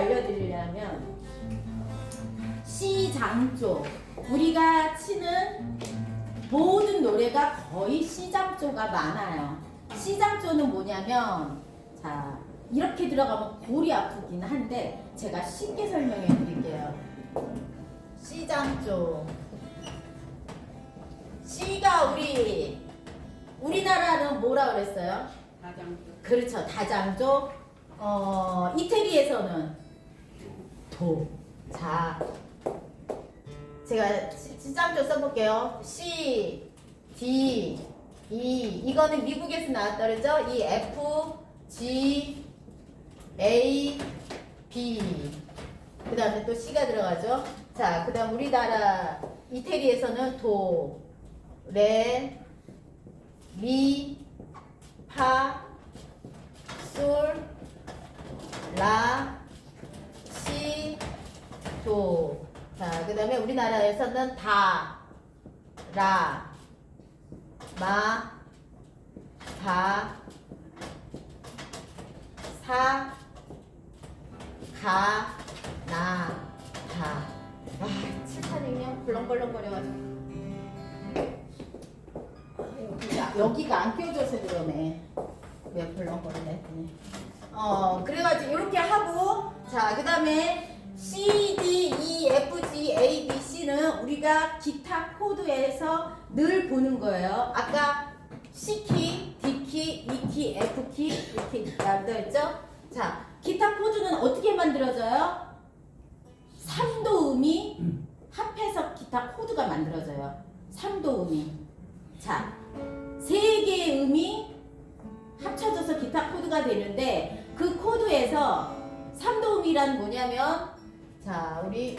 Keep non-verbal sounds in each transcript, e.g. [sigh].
알려드리려면 시장조 우리가 치는 모든 노래가 거의 시장조가 많아요. 시장조는 뭐냐면 자 이렇게 들어가면 골이 아프긴 한데 제가 쉽게 설명해 드릴게요. 시장조 시가 우리 우리나라는 뭐라 그랬어요? 가장 그렇죠 다장조 어 이태리에서는 도. 자 제가 시- 시장조 써볼게요. C D E 이거는 미국에서 나왔다 그랬죠? 이 F G A B 그 다음에 또 C가 들어가죠. 자, 그 다음 우리나라 이태리에서는 도, 레, 미, 파, 솔, 라, 시, 도. 자, 그 다음에 우리나라에서는 다, 라, 마, 다, 사, 가, 나, 다. 와, 칠판이면 벌렁벌렁거려가지고. 여기가, 안 껴줘서 그러네. 왜 벌렁거리네. 어, 그래가지고 이렇게 하고, 자, 그 다음에 C, D, E, F, G, A, B, C는 우리가 기타 코드에서 늘 보는 거예요. 아까 C키, D키, E키, F키 이렇게 만들었죠? 자, 기타 코드는 어떻게 만들어져요? 3도 음이 합해서 기타 코드가 만들어져요. 3도 음이. 자, 세 개의 음이 합쳐져서 기타 코드가 되는데 그 코드에서 3도 음이란 뭐냐면 자, 우리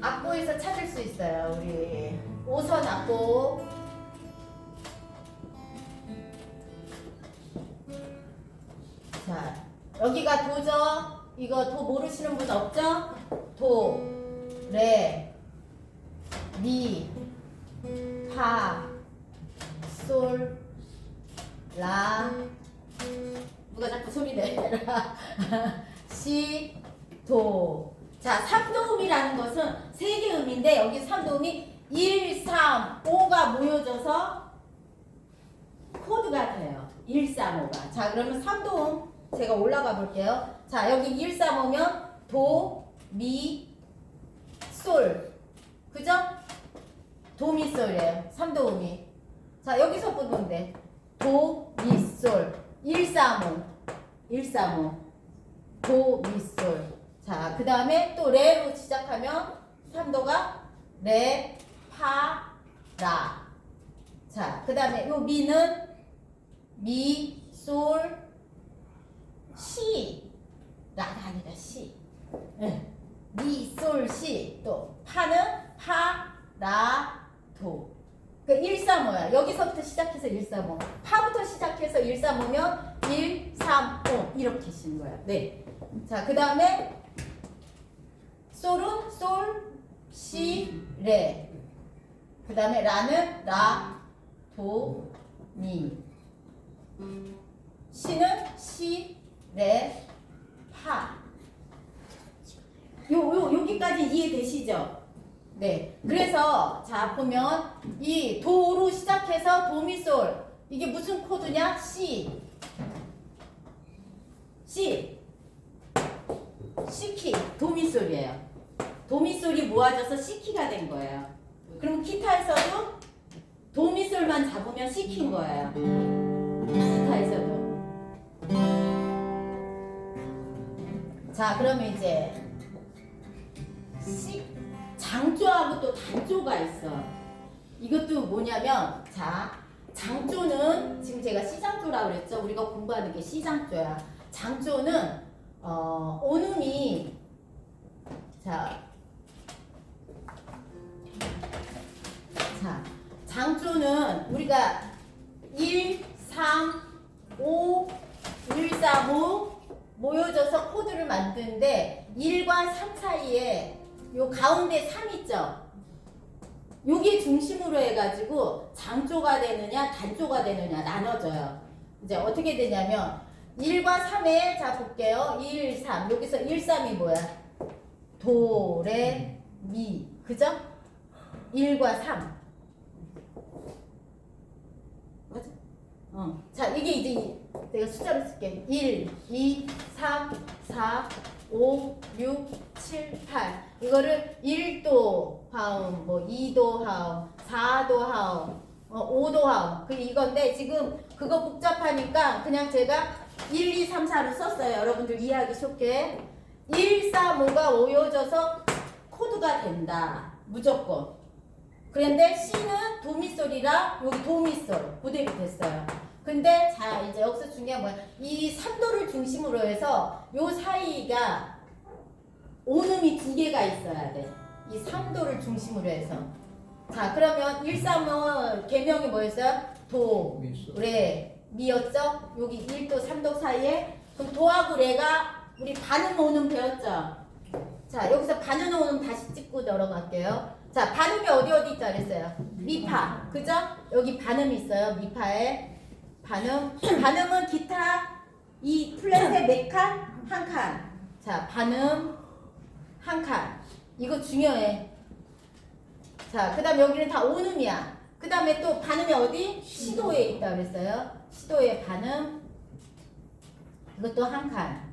악보에서 찾을 수 있어요. 우리 5선 악보 자, 여기가 도죠? 이거 도 모르시는 분 없죠? 도, 레, 미, 파, 솔, 라, 누가 자꾸 소리 내라. [laughs] 시, 도. 자, 3도음이라는 것은 세 개 음인데 여기 3도음이 1, 3, 5가 모여져서 코드가 돼요. 1, 3, 5가. 자, 그러면 3도음 제가 올라가 볼게요. 자, 여기 1, 3, 5면 도, 미, 솔. 그죠? 도, 미, 솔이에요. 3도음이. 자, 여기서 보면 돼. 도, 미, 솔. 1, 3, 5. 1, 3, 5. 도, 미, 솔. 자, 그 다음에 또 레로 시작하면 3도가 레, 파, 라. 자, 그 다음에 요 미는 미, 솔, 시. 라가 아니라 시. 예. 미, 솔, 시. 또 파는 파, 라, 도. 그 135야. 여기서부터 시작해서 135. 파부터 시작해서 135면 1, 3, 5 이렇게 쓰는 거야. 네. 자, 그 다음에 솔은 솔, 시, 레. 그 다음에 라는 라, 도, 미. 시는 시, 레, 파. 요, 요, 여기까지 이해되시죠? 네. 그래서, 자, 보면, 이 도로 시작해서 도미솔. 이게 무슨 코드냐? C. C. C키. 도미솔이에요. 도미솔이 모아져서 C키가 된 거예요. 그럼 기타에서도 도미솔만 잡으면 C키인 거예요. 기타에서도. 자, 그러면 이제 C 장조하고 또 단조가 있어. 이것도 뭐냐면 자 장조는 지금 제가 C장조라고 그랬죠. 우리가 공부하는 게 C장조야. 장조는 어, 온음이 자, 자 장조는 우리가 1, 3, 5, 1, 4, 5 모여져서 코드를 만드는데 1과 3 사이에 요 가운데 3 있죠? 요게 중심으로 해가지고 장조가 되느냐 단조가 되느냐 나눠져요. 이제 어떻게 되냐면 1과 3에 자 볼게요. 1, 3. 여기서 1, 3이 뭐야? 도, 레, 미. 그죠? 1과 3. 맞아? 어. 자, 이게 이제 이- 내가 숫자로 쓸게. 1, 2, 3, 4, 5, 6, 7, 8. 이거를 1도 하움, 뭐 2도 하움, 4도 하움, 어, 5도 하움. 그 이건데 지금 그거 복잡하니까 그냥 제가 1, 2, 3, 4를 썼어요. 여러분들 이해하기 쉽게. 1, 4, 5가 오여져서 코드가 된다. 무조건. 그런데 C는 도미솔이라 여기 도미솔 그대로 됐어요. 근데 자 이제 여기서 중요한 뭐야? 이 3도를 중심으로 해서 요 사이가 오음이 두 개가 있어야 돼. 이 3도를 중심으로 해서. 자 그러면 1, 3은 개명이 뭐였어요? 도, 레, 미였죠? 여기 1도, 3도 사이에 그럼 도하고 레가 우리 반음 오음 배웠죠? 자 여기서 반음 오음 다시 찍고 들어갈게요. 자 반음이 어디 어디 있다 그랬어요? 미파 그죠? 여기 반음이 있어요. 미파에 반음 반음은 기타 이 플랫에 네 칸, 한 칸. 자 반음 한 칸. 이거 중요해. 자 그다음 여기는 다 오음이야. 그다음에 또 반음이 어디? 시도에 있다 그랬어요. 시도에 반음 이것도 한 칸.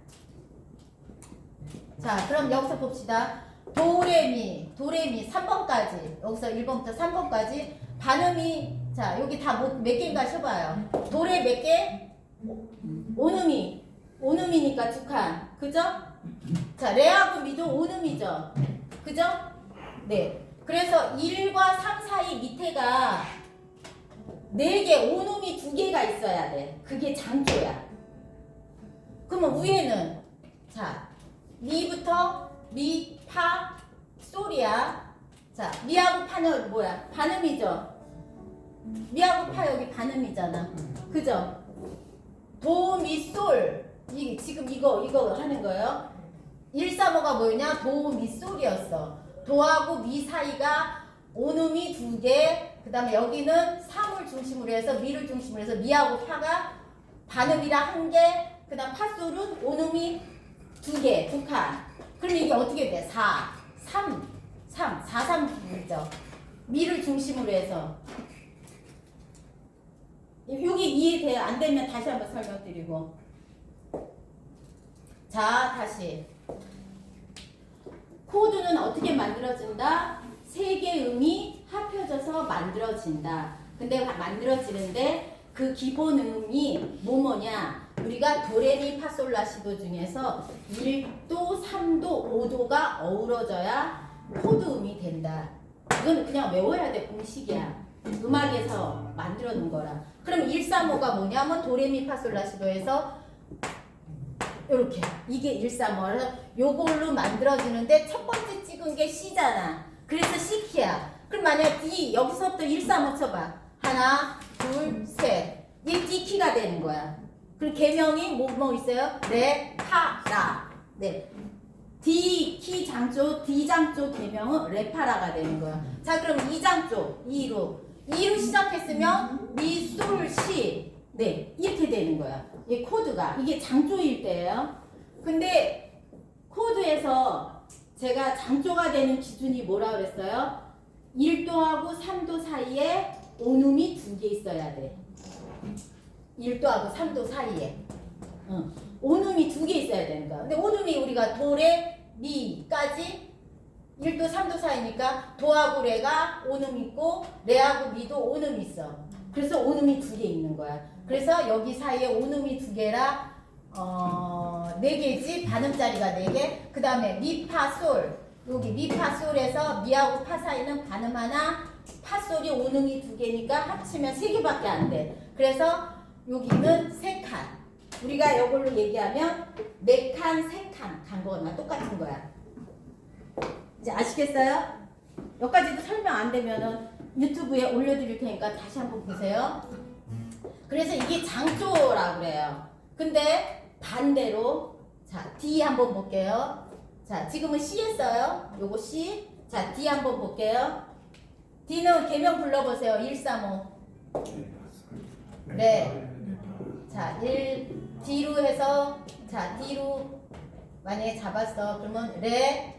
자, 그럼 여기서 봅시다. 도레미, 도레미 3번까지. 여기서 1번부터 3번까지 반음이 자, 여기 다 몇 개인가 쳐봐요. 도레 몇 개? 오음이. 오음이니까 두 칸. 그죠? 자, 레하고 미도 오음이죠. 그죠? 네. 그래서 1과 3 사이 밑에가 4개, 오음이 두 개가 있어야 돼. 그게 장조야. 그러면 위에는 자, 미부터 미, 파, 솔이야. 자, 미하고 파는 뭐야? 반음이죠. 미하고 파 여기 반음이잖아. 그죠? 도, 미, 솔. 이 지금 이거 이거 하는 거예요. 1, 3, 5가 뭐였냐? 도, 미, 솔이었어. 도하고 미 사이가 오음이 두 개. 그다음에 여기는 3을 중심으로 해서 미를 중심으로 해서 미하고 파가 반음이라 한 개. 그다음 파솔은 오음이 두 개, 두 칸. 그럼 이게 어떻게 돼? 4, 3, 3, 4, 3이죠. 미를 중심으로 해서. 여기 이해돼요? 안 되면 다시 한번 설명드리고. 자, 다시. 코드는 어떻게 만들어진다? 세개 음이 합혀져서 만들어진다. 근데 만들어지는데 그 기본 음이 뭐 뭐냐? 우리가 도레미 파솔라시도 중에서 1도, 3도, 5도가 어우러져야 코드 음이 된다. 이건 그냥 외워야 돼 공식이야. 음악에서 만들어 놓은 거라. 그럼 135가 뭐냐면 도레미 파솔라시도에서 이렇게 이게 135라서 요걸로 만들어지는데 첫 번째 찍은 게 C잖아. 그래서 C키야. 그럼 만약 D 여기서부터 135 쳐봐. 하나, 둘, 셋. 이게 D키가 되는 거야. 그리고 개명이 뭐, 뭐 있어요? 레, 파, 라. 네. D 키 장조, D 장조 개명은 레파라가 되는 거야. 자, 그럼 2장조, 2로. 2로 시작했으면 미, 솔, 시. 네, 이렇게 되는 거야. 이 코드가. 이게 장조일 때예요. 근데 코드에서 제가 장조가 되는 기준이 뭐라 그랬어요? 1도하고 3도 사이에 오음이 두 개 있어야 돼. 1도하고 3도 사이에. 응. 오음이 두 개 있어야 되는 거야. 근데 오음이 우리가 도레, 미까지 1도, 3도 사이니까 도하고 레가 오음 있고 레하고 미도 오음 있어. 그래서 오음이 두 개 있는 거야. 그래서 여기 사이에 오음이 두 개라 어, 네 개지 반음짜리가 네 개. 그 다음에 미파솔 여기 미파솔에서 미하고 파 사이는 반음 하나, 파솔이 오음이 두 개니까 합치면 세 개밖에 안 돼. 그래서 여기는 세 칸. 우리가 이걸로 얘기하면 네 칸, 세 칸 간 거나 똑같은 거야. 이제 아시겠어요? 여기까지도 설명 안 되면은 유튜브에 올려드릴 테니까 다시 한번 보세요. 그래서 이게 장조라고 그래요. 근데 반대로 자 D 한번 볼게요. 자 지금은 C 했어요. 요거 C. 자 D 한번 볼게요. D는 개명 불러보세요. 135. 네. 자 1, D로 해서 자 D로 만약에 잡았어 그러면 레,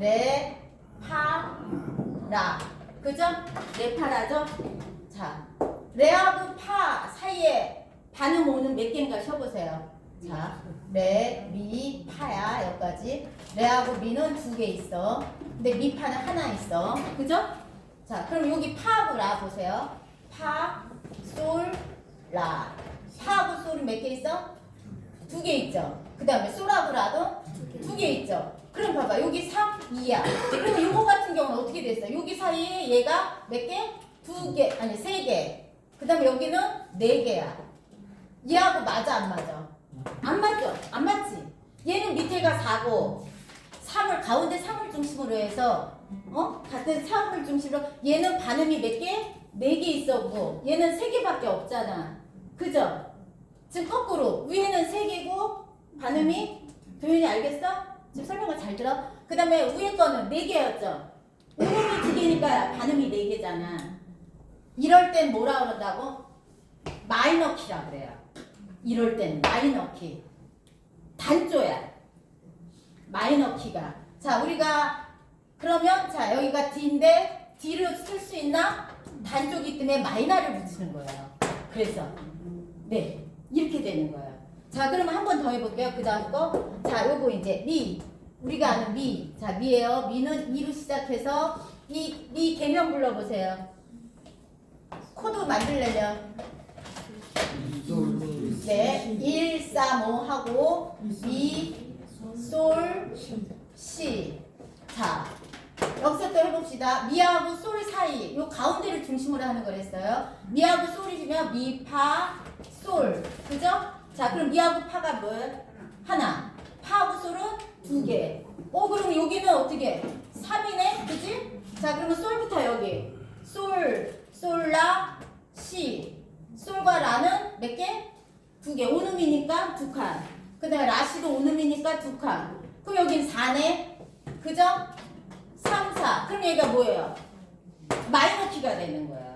레, 파, 라 그죠? 레파라죠? 자 레하고 파 사이에 반음 오는 몇 개인가 쉬어보세요 자 레, 미, 파야 여기까지 레하고 미는 두 개 있어 근데 미 파는 하나 있어 그죠? 자 그럼 여기 파하고 라 보세요 파, 솔, 라 파하고 솔은 몇 개 있어? 두 개 있죠. 그 다음에 소라고 라도 두 개 있죠. 그럼 봐봐. 여기 3, 2야. 그럼 요거 같은 경우는 어떻게 됐어? 여기 사이에 얘가 몇 개? 두 개, 아니 세 개. 그 다음에 여기는 네 개야. 얘하고 맞아, 안 맞아? 안 맞죠? 안 맞지? 얘는 밑에가 4고, 3을, 가운데 3을 중심으로 해서, 어? 같은 3을 중심으로, 얘는 반음이 몇 개? 네 개 있었고, 얘는 세 개밖에 없잖아. 그죠? 지금 거꾸로 위에는 세 개고 반음이 도현이 알겠어? 지금 설명을 잘 들어. 그 다음에 위에 거는 네 개였죠. 오음이 두 개니까 반음이 네 개잖아. 이럴 땐 뭐라 그런다고? 마이너 키라 그래요. 이럴 땐 마이너 키. 단조야. 마이너 키가. 자 우리가 그러면 자 여기가 D인데 D를 쓸 수 있나? 단조기 때문에 마이너를 붙이는 거예요. 그래서 네. 이렇게 되는 거예요. 자, 그러면 한 번 더 해볼게요. 그 다음 거. 자, 요거 이제 미. 우리가 아는 미. 자, 미예요. 미는 이로 시작해서 이, 미 개명 불러보세요. 코드 만들려면. 네. 1, 3, 5 하고 미, 솔, 시. 자, 여기서 또 해봅시다. 미하고 솔 사이. 요 가운데를 중심으로 하는 거랬어요. 미하고 솔이면 미, 파, 솔. 그죠? 자, 그럼 미하고 파가 뭐예요? 하나. 파하고 솔은 두 개. 어, 그럼 여기는 어떻게? 3이네? 그지? 자, 그러면 솔부터 여기. 솔, 솔라, 시. 솔과 라는 몇 개? 두 개. 오음이니까 두 칸. 그 다음에 라시도 오음이니까 두 칸. 그럼 여긴 4네? 그죠? 3, 4. 그럼 얘가 뭐예요? 마이너 키가 되는 거예요.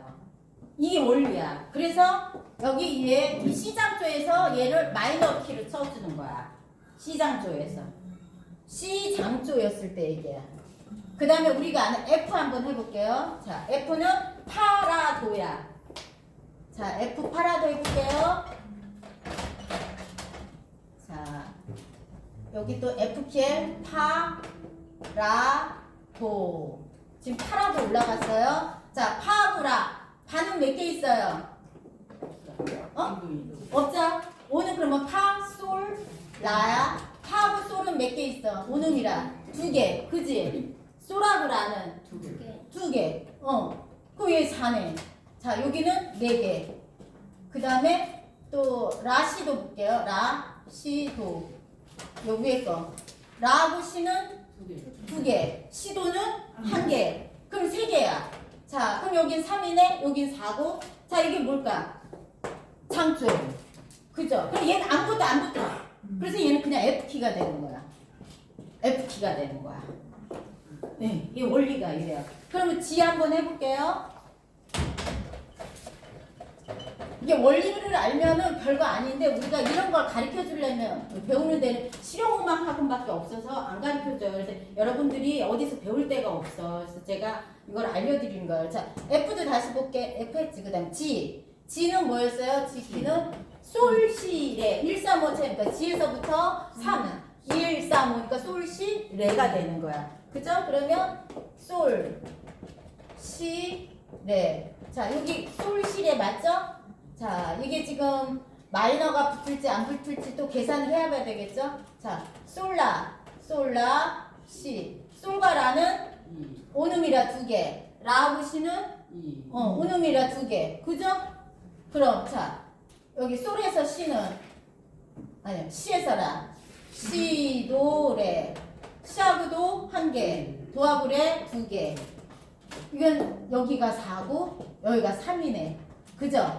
이게 원리야. 그래서 여기 얘, 이 C장조에서 얘를 마이너 키를 쳐주는 거야. C장조에서. C장조였을 때 얘기야. 그 다음에 우리가 아는 F 한번 해볼게요. 자, F는 파라도야. 자, F 파라도 해볼게요. 자, 여기 또 F키에 파, 라, 도. 지금 파라도 올라갔어요. 자, 파브라. 반은 몇 개 있어요? 어? 없죠? 오는 그러면 파, 솔, 라야. 파하고 솔은 몇 개 있어? 오음이라 두 개. 그지? 솔하고 라는 두 개. 어. 그럼 얘 4네. 자, 여기는 네 개. 그 다음에 또 라시도 볼게요. 라, 시, 도. 요 위에 거. 라하고 시는 두 개. 시도는 한 개. 그럼 세 개야. 자, 그럼 여긴 3이네, 여긴 4고. 자, 이게 뭘까? 장조. 그죠? 그럼 얘는 아무것도 안 붙어. 그래서 얘는 그냥 F키가 되는 거야. F키가 되는 거야. 네, 이 원리가 이래요. 그러면 G 한번 해볼게요. 이게 원리를 알면은 별거 아닌데 우리가 이런 걸 가르쳐 주려면 배우는 데는 실용음악 학원밖에 없어서 안 가르쳐 줘요. 그래서 여러분들이 어디서 배울 데가 없어. 그래서 제가 이걸 알려드리는 거예요. 자, F도 다시 볼게. F 했지. 그 다음 G. G는 뭐였어요? G, G는 솔시레. 1, 3, 5, 그러니까 G에서부터 3. 1, 3, 5니까 솔시, 레가 되는 거야. 그죠? 그러면 솔, 시, 레. 자, 여기 솔시레 맞죠? 자, 이게 지금 마이너가 붙을지 안 붙을지 또 계산을 해야 되겠죠? 자, 솔라, 솔라, 시. 솔과 라는 오음이라 두 개. 라하고 시는 어, 오음이라 두 개. 그죠? 그럼 자, 여기 솔에서 시는 아니요, 시에서 라. 시, 도, 레. 시하고도 한 개. 도하고 레 두 개. 이건 여기가 4고 여기가 3이네. 그죠?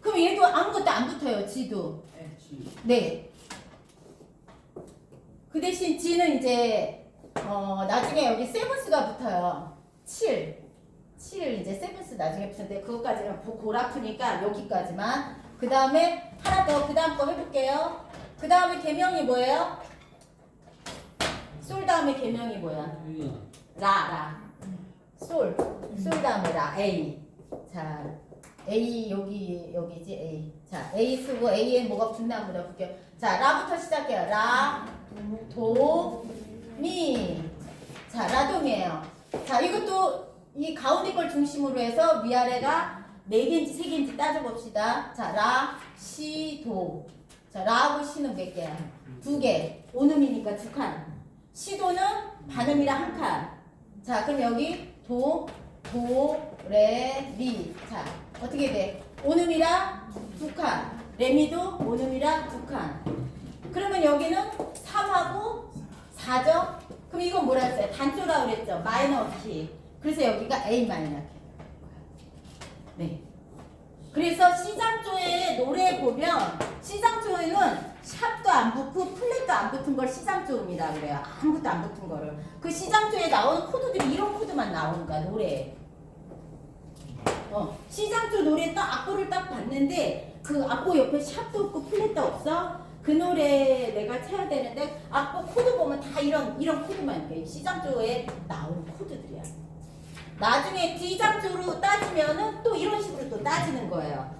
그럼 얘도 아무것도 안 붙어요. 지도. 네. 그 대신 G는 이제 어 나중에 여기 세븐스가 붙어요. 7. 7 이제 세븐스 나중에 붙는데 그것까지는 고- 골 아프니까 여기까지만. 그 다음에 하나 더 그 다음 거 해볼게요. 그 다음에 개명이 뭐예요? 솔 다음에 개명이 뭐야? 라, 라. 솔. 솔 다음에 라. A. 자, A 여기 여기지 A. 자, A 쓰고 A에 뭐가 붙나 한번 해볼게요. 자, 라부터 시작해요. 라, 도, 미. 자, 라돔이에요. 자, 이것도 이 가운데 걸 중심으로 해서 위아래가 네 개인지 세 개인지 따져봅시다. 자, 라, 시, 도. 자, 라하고 시는 몇 개야? 두 개. 오음이니까 두 칸. 시도는 반음이라 한 칸. 자, 그럼 여기 도, 도, 레, 미. 자, 어떻게 돼? 오음이라 두 칸. 레미도 오음이라 두 칸. 그러면 여기는 3하고 4죠? 그럼 이건 뭐라 했어요? 단조라고 그랬죠? 마이너 키. 그래서 여기가 A 마이너 키. 네. 그래서 시장조의 노래 보면 시장조에는 샵도 안 붙고 플랫도 안 붙은 걸 시장조음이라 그래요. 아무것도 안 붙은 거를. 그 시장조에 나오는 코드들이 이런 코드만 나오는 거야, 노래에. 어, 시장조 노래 딱 악보를 딱 봤는데 그 악보 옆에 샵도 없고 플랫도 없어. 그 노래 내가 쳐야 되는데 악보 코드 보면 다 이런 이런 코드만 이렇게 시장조에 나오는 코드들이야. 나중에 D장조로 따지면은 또 이런 식으로 또 따지는 거예요.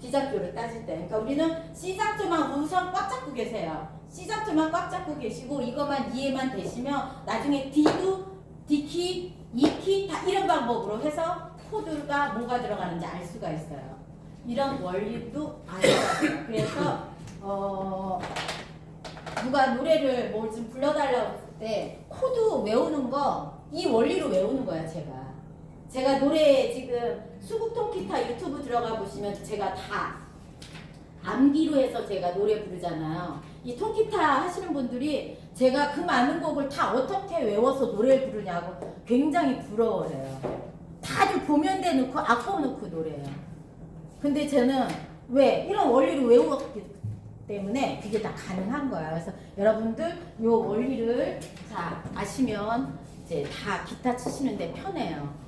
D장조를 따질 때. 그러니까 우리는 C장조만 우선 꽉 잡고 계세요. C장조만 꽉 잡고 계시고 이것만 이해만 되시면 나중에 D도 D키, E키 다 이런 방법으로 해서 코드가 뭐가 들어가는지 알 수가 있어요. 이런 원리도 알아야 돼요. 그래서 어 누가 노래를 뭘 좀 불러달라고 했을 때 코드 외우는 거 이 원리로 외우는 거야 제가. 제가 노래 지금 수국통 기타 유튜브 들어가 보시면 제가 다 암기로 해서 제가 노래 부르잖아요. 이 통기타 하시는 분들이 제가 그 많은 곡을 다 어떻게 외워서 노래를 부르냐고 굉장히 부러워해요. 다들 보면대 넣고 악보 넣고 노래해요. 근데 저는 왜? 이런 원리를 외웠기 때문에 그게 다 가능한 거야. 그래서 여러분들 요 원리를 자 아시면 이제 다 기타 치시는데 편해요.